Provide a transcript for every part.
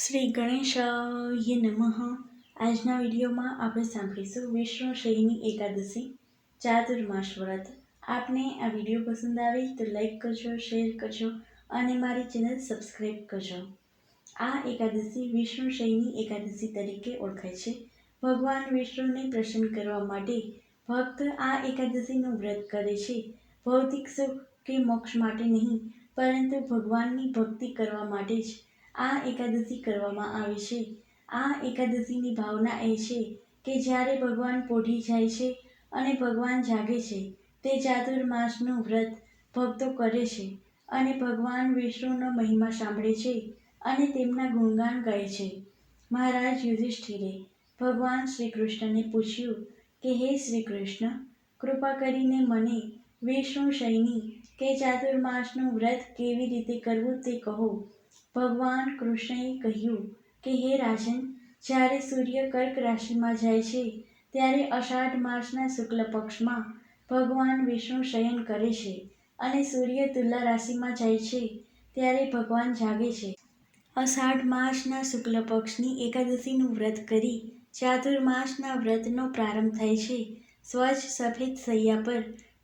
શ્રી ગણેશાય નમઃ. આજના વિડીયોમાં આપણે સાંભળીશું વિષ્ણુ શૈની એકાદશી ચાતુર્માસ વ્રત. આપને આ વીડિયો પસંદ આવે તો લાઈક કરજો, શેર કરજો અને મારી ચેનલ સબસ્ક્રાઈબ કરજો. આ એકાદશી વિષ્ણુ શૈની એકાદશી તરીકે ઓળખાય છે. ભગવાન વિષ્ણુને પ્રસન્ન કરવા માટે ભક્ત આ એકાદશીનું વ્રત કરે છે. ભૌતિક સુખ કે મોક્ષ માટે નહીં, પરંતુ ભગવાનની ભક્તિ કરવા માટે જ આ એકાદશી કરવામાં આવે છે. આ એકાદશીની ભાવના એ છે કે જ્યારે ભગવાન પોઢી જાય છે અને ભગવાન જાગે છે, તે ચાતુર્માસનું વ્રત ભક્તો કરે છે અને ભગવાન વિષ્ણુનો મહિમા સાંભળે છે અને તેમના ગુણગાન ગાય છે. મહારાજ યુધિષ્ઠિરે ભગવાન શ્રી કૃષ્ણને પૂછ્યું કે, હે શ્રી કૃષ્ણ કૃપા કરીને મને વિષ્ણુ શયની કે ચાતુર્માસનું વ્રત કેવી રીતે કરવું તે કહો. ભગવાન કૃષ્ણએ કહ્યું કે, હે રાજન, જ્યારે સૂર્ય કર્ક રાશિમાં જાય છે, ત્યારે અષાઢ માસના શુક્લ પક્ષમાં ભગવાન વિષ્ણુ શયન કરે છે અને સૂર્ય તુલા રાશિમાં જાય છે, ત્યારે ભગવાન જાગે છે. અષાઢ માસના શુક્લ પક્ષની એકાદશીનું વ્રત કરી ચાતુર્માસના વ્રતનો પ્રારંભ થાય છે. સ્વચ્છ સફેદ સૈયા પર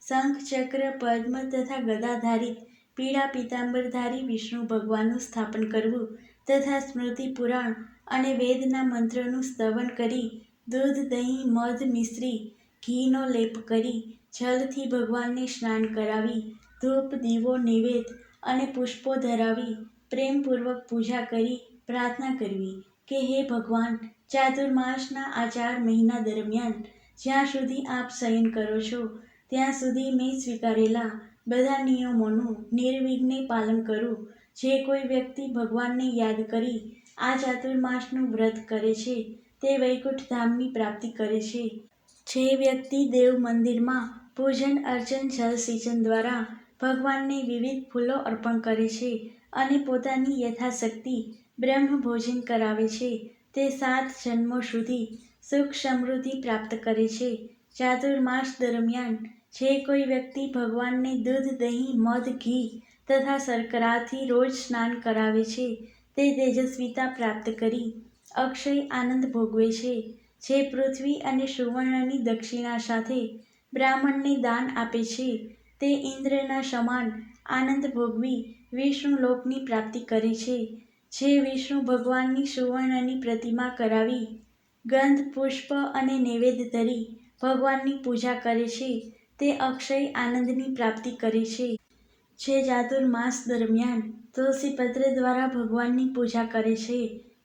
શંખ, ચક્ર, પદ્મ તથા ગદાધારિત પીળા પીતાંબરધારી વિષ્ણુ ભગવાનનું સ્થાપન કરવું તથા સ્મૃતિ પુરાણ અને વેદના મંત્રનું સ્તવન કરી દૂધ, દહીં, મધ, મિશ્રી, ઘીનો લેપ કરી જલથી ભગવાનને સ્નાન કરાવી, ધૂપ, દીવો, નિવેદ અને પુષ્પો ધરાવી પ્રેમપૂર્વક પૂજા કરી, પ્રાર્થના કરવી કે હે ભગવાન ચાતુર્માસના આ ચાર મહિના દરમિયાન જ્યાં સુધી આપ શયન કરો છો, ત્યાં સુધી મેં સ્વીકારેલા બધા નિયમોનું નિર્વિઘ્ને પાલન કરું. જે કોઈ વ્યક્તિ ભગવાનને યાદ કરી આ ચાતુર્માસનું વ્રત કરે છે, તે વૈકુંઠ ધામની પ્રાપ્તિ કરે છે. જે વ્યક્તિ દેવ મંદિરમાં પૂજન, અર્ચન, જલ દ્વારા ભગવાનને વિવિધ ફૂલો અર્પણ કરે છે અને પોતાની યથાશક્તિ બ્રહ્મ ભોજન કરાવે છે, તે સાત જન્મો સુધી સુખ સમૃદ્ધિ પ્રાપ્ત કરે છે. ચાતુર્માસ દરમિયાન જે કોઈ વ્યક્તિ ભગવાનને દૂધ, દહીં, મધ, ઘી તથા શર્કરાથી રોજ સ્નાન કરાવે છે, તે તેજસ્વીતા પ્રાપ્ત કરી અક્ષય આનંદ ભોગવે છે, જે પૃથ્વી અને સુવર્ણની દક્ષિણા સાથે બ્રાહ્મણને દાન આપે છે, તે ઇન્દ્રના સમાન આનંદ ભોગવી વિષ્ણુ લોકની પ્રાપ્તિ કરે છે, જે વિષ્ણુ ભગવાનની સુવર્ણની પ્રતિમા કરાવી ગંધ, પુષ્પ અને નૈવેદ્ય ધરી ભગવાનની પૂજા કરે છે તે અક્ષય આનંદની પ્રાપ્તિ કરે છે. જે ચાતુર્માસ દરમિયાન તુલસીપત્ર દ્વારા ભગવાનની પૂજા કરે છે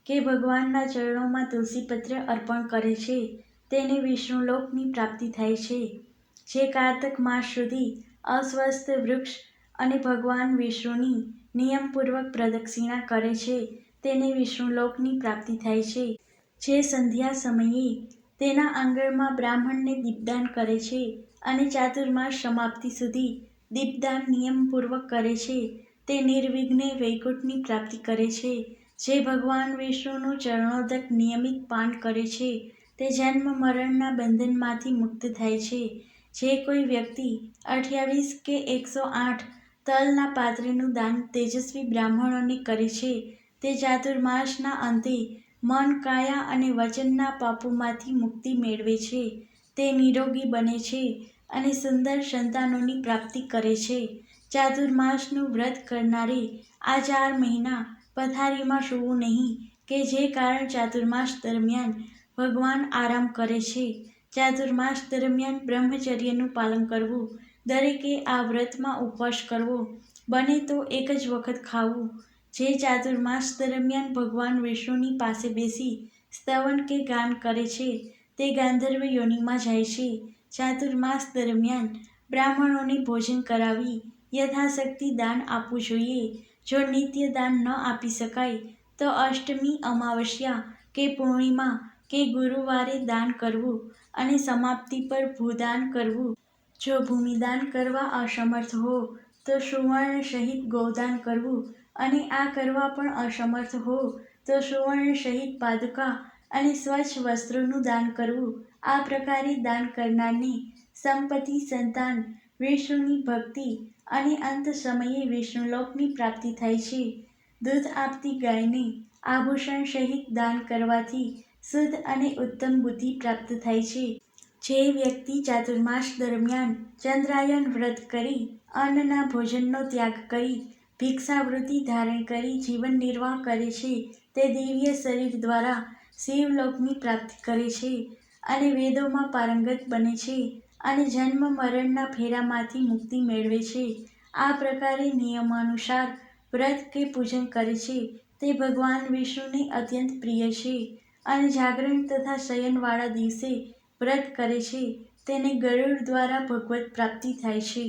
કે ભગવાનના ચરણોમાં તુલસીપત્ર અર્પણ કરે છે, તેને વિષ્ણુલોકની પ્રાપ્તિ થાય છે. જે કારતક માસ સુધી અસ્વસ્થ વૃક્ષ અને ભગવાન વિષ્ણુની નિયમપૂર્વક પ્રદક્ષિણા કરે છે, તેને વિષ્ણુલોકની પ્રાપ્તિ થાય છે. જે સંધ્યા સમયે તેના આંગણમાં બ્રાહ્મણને દીપદાન કરે છે અને ચાતુર્માસ સમાપ્તિ સુધી દીપદાન નિયમપૂર્વક કરે છે. તે નિર્વિઘ્ને વૈકુંઠની પ્રાપ્તિ કરે છે. જે ભગવાન વિષ્ણુનું ચરણોદક નિયમિત પાન કરે છે, તે જન્મ મરણના બંધનમાંથી મુક્ત થાય છે. જે કોઈ વ્યક્તિ અઠ્યાવીસ કે એકસો આઠ તલના પાત્રીનું દાન તેજસ્વી બ્રાહ્મણોને કરે છે, તે ચાતુર્માસના અંતે મન, કાયા અને વચનના પાપોમાંથી મુક્તિ મેળવે છે. તે નિરોગી બને છે અને સુંદર સંતાનોની પ્રાપ્તિ કરે છે. ચાતુર્માસનું વ્રત કરનારે આ ચાર મહિના પથારીમાં સૂવું નહીં કે જે કારણ ચાતુર્માસ દરમિયાન ભગવાન આરામ કરે છે. ચાતુર્માસ દરમિયાન બ્રહ્મચર્યનું પાલન કરવું, દરેકે આ વ્રતમાં ઉપવાસ કરવો, બને તો એક જ વખત ખાવું. જે ચાતુર્માસ દરમિયાન ભગવાન વિષ્ણુની પાસે બેસી સ્તવન કે ગાન કરે છે તે ગાંધર્વ યોનિમાં જાય છે. ચાતુર્માસ દરમિયાન બ્રાહ્મણોને ભોજન કરાવી યથાશક્તિ દાન આપવું જોઈએ. જો નિત્ય દાન ન આપી શકાય, તો અષ્ટમી અમાવસ્યા કે પૂર્ણિમા કે ગુરુવારે દાન કરવું અને સમાપ્તિ પર ભૂદાન કરવું. જો ભૂમિદાન કરવા અસમર્થ હો, તો સુવર્ણ સહિત ગૌદાન કરવું અને આ કરવા પણ અસમર્થ હો, તો સુવર્ણ સહિત પાદુકા અને સ્વચ્છ વસ્ત્રોનું દાન કરવું. આ પ્રકારે દાન કરનારને સંપત્તિ, સંતાન, વિષ્ણુની ભક્તિ અને અંત સમયે વિષ્ણુલોકની પ્રાપ્તિ થાય છે. દૂધ આપતી ગાયને આભૂષણ સહિત દાન કરવાથી શુદ્ધ અને ઉત્તમ બુદ્ધિ પ્રાપ્ત થાય છે. જે વ્યક્તિ ચાતુર્માસ દરમિયાન ચંદ્રાયન વ્રત કરી, અન્નના ભોજનનો ત્યાગ કરી, ભિક્ષાવૃત્તિ ધારણ કરી જીવન નિર્વાહ કરે છે, તે દિવ્ય શરીર દ્વારા શિવલોકની પ્રાપ્તિ કરે છે અને વેદોમાં પારંગત બને છે અને જન્મ મરણના ફેરામાંથી મુક્તિ મેળવે છે. આ પ્રકારે નિયમાનુસાર વ્રત કે પૂજન કરે છે. તે ભગવાન વિષ્ણુને અત્યંત પ્રિય છે અને જાગરણ તથા શયનવાળા દિવસે વ્રત કરે છે. તેને ગરુડ દ્વારા ભગવત પ્રાપ્તિ થાય છે.